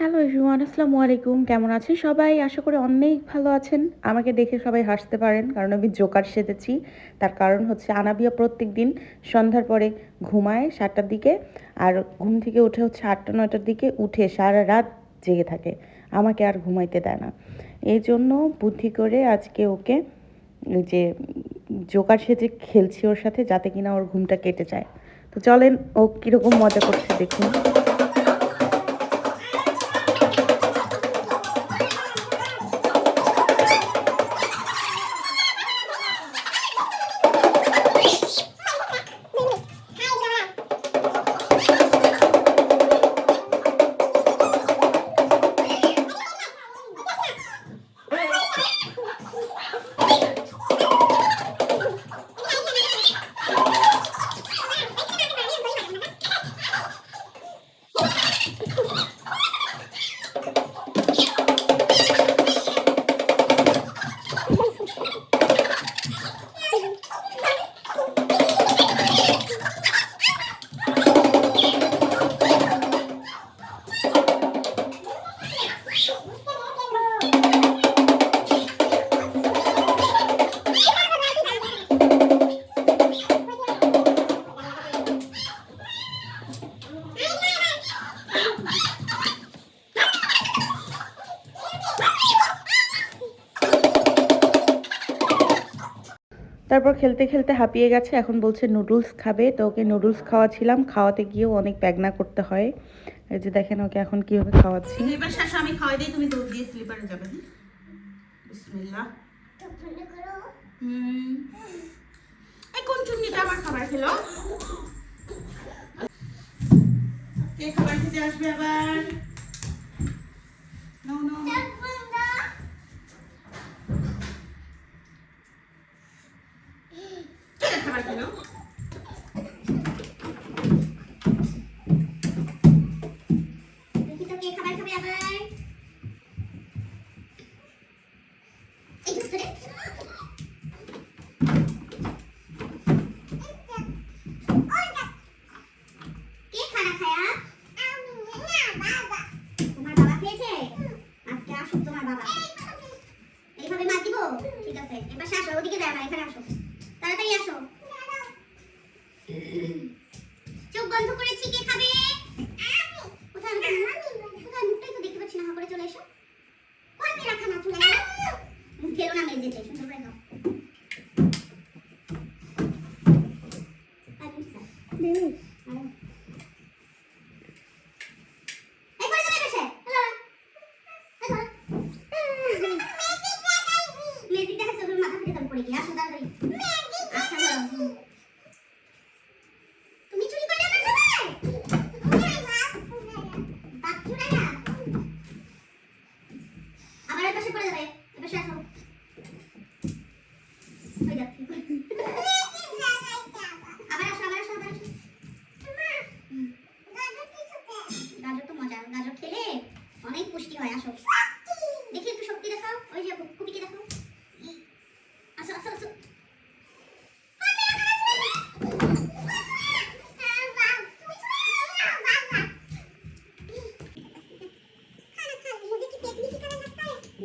Hello everyone আসসালামু আলাইকুম কেমন আছেন সবাই? আশা করি অনেক ভালো আছেন। আমাকে দেখে সবাই হাসতে পারেন, কারণ আমি জোকার সেজেছি। তার কারণ হচ্ছে আনাবিয়া প্রত্যেক দিন সন্ধ্যার পরে ঘুমায় সাতটার দিকে, আর ঘুম থেকে উঠে হচ্ছে আটটা, নয়টার দিকে উঠে সারা রাত জেগে থাকে। আমাকে আর ঘুমাইতে দেয় না। এই জন্য বুদ্ধি করে আজকে ওকে যে জোকার সেজে খেলছি ওর সাথে, যাতে কিনা ওর ঘুমটা কেটে যায়। তো চলেন ও কীরকম মজা করছে দেখুন। Shut up. তারপর খেলতে খেলতে হাঁপিয়ে গেছে। এখন বলছে, নুডলস খাবে। তো ওকে নুডলস খাওয়াছিলাম। খাওয়াতে গিয়েও অনেক প্যাগনা করতে হয়। এই যে দেখেন ওকে এখন কীভাবে খাওয়াচ্ছি। শাশু আমি খাওয়াই দিই, তুমি দিয়ে স্লিপারে যাবে হ্যাঁ? বিসমিল্লাহ। আমার খাবার কে খাবার খেতে আসবে আবার? তোমার বাবা। এইভাবে মাছ দিব? ঠিক আছে। এবার আসো, ওদিকে যায় না, এখানে আসো। তাড়াতাড়ি আসো। চোখ বন্ধ করেছি কে খাবে কোথায় না করে চলে এসো কোন রাখা সুন্দর করে দাও আর কিছু না। আরে। এই করে যাবে বসে। হ্যালো। হ্যালো। ম্যাজিক দেখাচ্ছে, ওর মাথা ফেটে যাবে পড়ে গিয়ে। আসো তাড়াতাড়ি। আচ্ছা, হ্যালো। হুম। তুমি চুরি করলে আমার খাবার? বাচ্চুরা না। আবার ওই পাশে পড়ে যাবে। এ পাশে আসো। ওই যাচ্ছি। আবার আসো, আবার আসো, আবার আসো। হুম। গাজর তো মজা গাজর খেলে অনেক পুষ্টি হয় আসো দেখি একটু শক্তি দেখাও ওই যে কুপিকে দেখাও আসো আসো আসো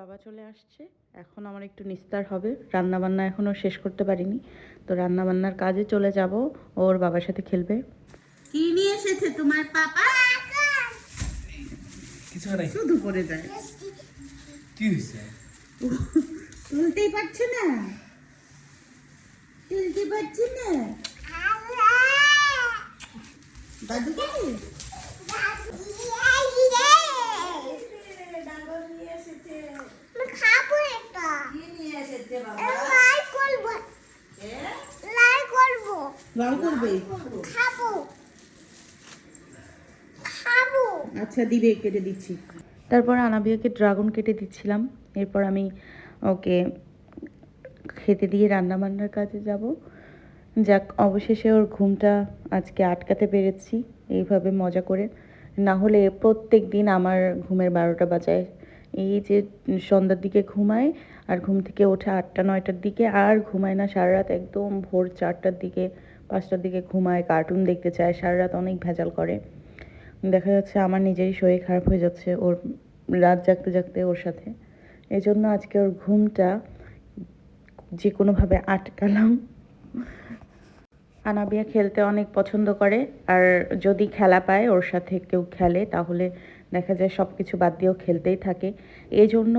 বাবা চলে আসছে। এখন আমার একটু নিস্তার হবে। রান্না বান্না এখনও শেষ করতে পারিনি। তো রান্না বান্নার কাজে চলে যাব। ওর বাবার সাথে খেলবে। কি নিয়ে এসেছে তোমার পাপা? কিছু নাই? শুধু করে দেয় কি হয়েছে? তুলতেই পারছে না? তুলতে পারছে না? দাদু কে করব। খাব। খাব। আচ্ছা দিবে কেটে দিচ্ছি। তারপর আনাবিয়াকে ড্রাগন কেটে দিচ্ছিলাম। এরপর আমি ওকে খেতে দিয়ে রান্না বান্নার কাজে যাব। যাক অবশেষে ওর ঘুমটা আজকে আটকাতে পেরেছি। এইভাবে মজা করে। না হলে প্রত্যেক দিন আমার ঘুমের বারোটা বাজায় এই যে সন্ধ্যার দিকে ঘুমায় আর ঘুম থেকে ওঠে আটটা, নয়টার দিকে আর ঘুমায় না, সারা রাত একদম ভোর চারটার দিকে, পাঁচটার দিকে ঘুমায় কার্টুন দেখতে চায়, সারা রাত অনেক ভেজাল করে। দেখা যাচ্ছে আমার নিজেরই শরীর খারাপ হয়ে যাচ্ছে ওর রাত জাগতে জাগতে ওর সাথে। এই জন্য আজকে ওর ঘুমটা যে কোনোভাবে আটকালাম। আনাবিয়া খেলতে অনেক পছন্দ করে, আর যদি খেলা পায় ওর সাথে কেউ খেলে, তাহলে দেখা যায় সব কিছু বাদ দিয়েও খেলতেই থাকে। এই জন্য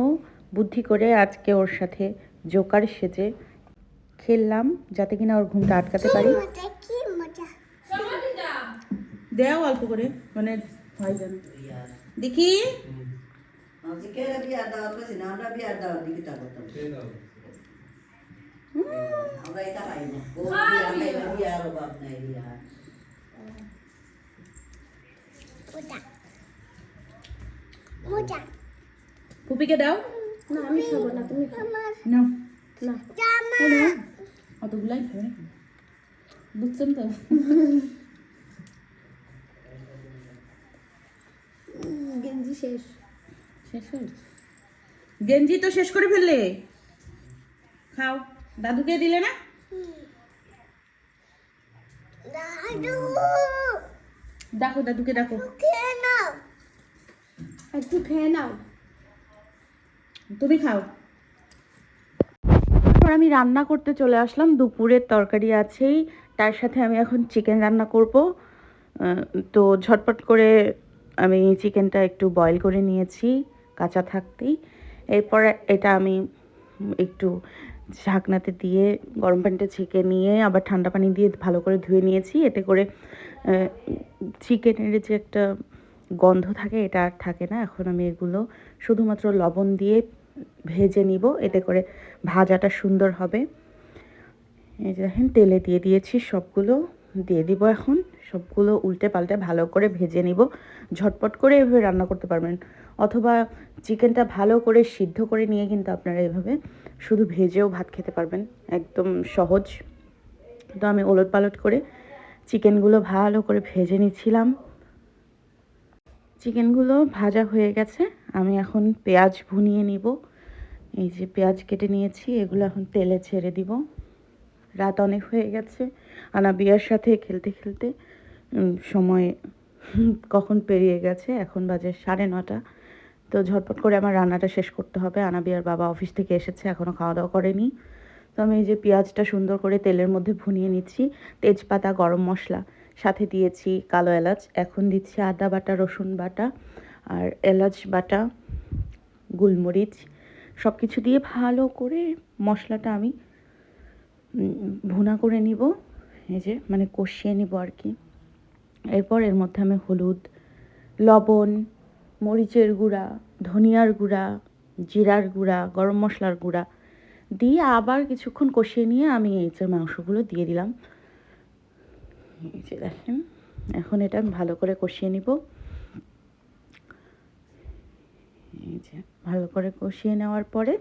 বুদ্ধি করে আজকে ওর সাথে জোকার সেজে খেললাম যাতে কিনা ওর ঘুমটা আটকাতে পারি। মজা দেও অল্প করে মানে দেখি। আমরা ফুপিকে দাও। না আমি খাব না তুমি নাও। না। অতগুলাই খাবে নাকি বুঝছেন তো? গেঞ্জি শেষ। শেষ হয়ে গেছে। গেঞ্জি তো শেষ করে ফেললে। খাও। দাদুকে দিলে না? দেখো দাদুকে দেখো। খেয়ে নাও। একটু খেয়ে নাও। তুমি খাও। তারপর আমি রান্না করতে চলে আসলাম, দুপুরের তরকারি আছেই, তার সাথে আমি এখন চিকেন রান্না করব। তো ঝটপট করে আমি চিকেনটা একটু বয়েল করে নিয়েছি, কাঁচা থাকতেই। এরপর এটা আমি একটু ঝাঁকনাতে দিয়ে গরম পানিটা ছেঁকে নিয়ে আবার ঠান্ডা পানি দিয়ে ভালো করে ধুয়ে নিয়েছি। এতে করে চিকেনের যে একটা গন্ধ থাকে, এটা আর থাকে না। এখন আমি এগুলো শুধুমাত্র লবণ দিয়ে ভেজে নিব, এতে করে ভাজাটা সুন্দর হবে। এই যে দেখেন, তেলে দিয়ে দিয়েছি সবগুলো, দিয়ে দিব এখন সবগুলো উল্টে পাল্টে ভালো করে ভেজে নিব। ঝটপট করে এভাবে রান্না করতে পারবেন, অথবা চিকেনটা ভালো করে সিদ্ধ করে নিয়ে কিন্তু আপনারা এভাবে শুধু ভেজেও ভাত খেতে পারবেন, একদম সহজ। তো আমি ওলট পালট করে চিকেনগুলো ভালো করে ভেজে নিচ্ছিলাম। চিকেনগুলো ভাজা হয়ে গেছে। আমি এখন পেঁয়াজ ভুনিয়ে নিব। এই যে পেঁয়াজ কেটে নিয়েছি, এগুলো এখন তেলে ছেড়ে দিব। রাত অনেক হয়ে গেছে। আনা বিয়ার সাথে খেলতে খেলতে সময় কখন পেরিয়ে গেছে? এখন বাজে সাড়ে নটা। তো ঝটপট করে আমার রান্নাটা শেষ করতে হবে। আনা বিয়ার বাবা অফিস থেকে এসেছে এখনও খাওয়া দাওয়া করেনি। তো আমি এই যে পেঁয়াজটা সুন্দর করে তেলের মধ্যে ভুনিয়ে নিচ্ছি। তেজপাতা, গরম মশলা। সাথে দিয়েছি কালো এলাচ, এখন দিচ্ছি আদা বাটা, রসুন বাটা আর এলাচ বাটা, গোলমরিচ। সব কিছু দিয়ে ভালো করে মশলাটা আমি ভুনা করে নিব। এই যে মানে কষিয়ে নিব আর কি। এরপর এর মধ্যে আমি হলুদ, লবণ, মরিচের গুঁড়া, ধনিয়ার গুঁড়া, জিরার গুঁড়া, গরম মশলার গুঁড়া দিয়ে আবার কিছুক্ষণ কষিয়ে নিয়ে আমি এই যে মাংসগুলো দিয়ে দিলাম। যে দেখেন এখন এটা ভালো করে কষিয়ে নিব। এই যে, ভালো করে কষিয়ে নেওয়ার পরে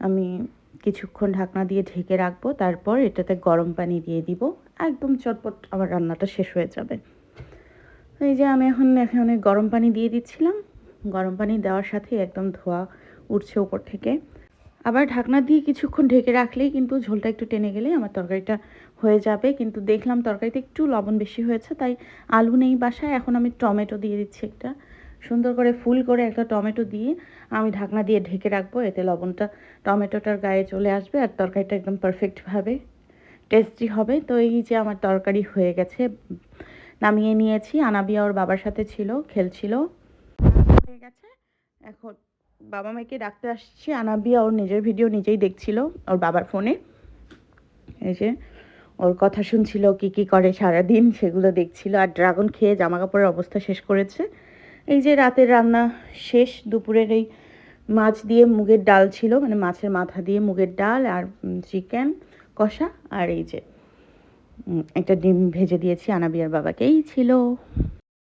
আমি কিছুক্ষণ ঢাকনা দিয়ে ঢেকে রাখব, তারপর এটাতে গরম পানি দিয়ে দিব। একদম চটপট আমার রান্নাটা শেষ হয়ে যাবে। এই যে, আমি এখন এখানে গরম পানি দিয়ে দিচ্ছিলাম। গরম পানি দেওয়ার সাথে একদম ধোয়া উঠছে উপর থেকে। আবার ঢাকনা দিয়ে কিছুক্ষণ ঢেকে রাখলেই কিন্তু ঝোলটা একটু টেনে গেলেই আমার তরকারিটা হয়ে যাবে, কিন্তু দেখলাম তরকারিতে একটু লবণ বেশি হয়েছে, তাই আলু নেই বাসায়, এখন আমি টমেটো দিয়ে দিচ্ছি একটা। সুন্দর করে ফুল করে একটা টমেটো দিয়ে আমি ঢাকনা দিয়ে ঢেকে রাখব, এতে লবণটা টমেটোটার গায়ে চলে আসবে আর তরকারিটা একদম পারফেক্টভাবে টেস্টি হবে। তো এই যে আমার তরকারি হয়ে গেছে, নামিয়ে নিয়েছি। আনাবিয়া ওর বাবার সাথে ছিল, খেলছিল। হয়ে গেছে। এখন বাবা মাকে ডাকতে আসছি। আনাবিয়া ওর নিজের ভিডিও নিজেই দেখছিল, ওর বাবার ফোনে এই যে ওর কথা শুনছিল, কি কি করে সারা দিন সেগুলো দেখছিল, আর ড্রাগন খেয়ে জামা কাপড়ের অবস্থা শেষ করেছে। এই যে রাতের রান্না শেষ, দুপুরের এই মাছ দিয়ে মুগের ডাল ছিল মানে মাছের মাথা দিয়ে মুগের ডাল আর চিকেন কষা, আর এই যে একটা ডিম ভেজে দিয়েছি আনাবিয়ার বাবাকে এই ছিল।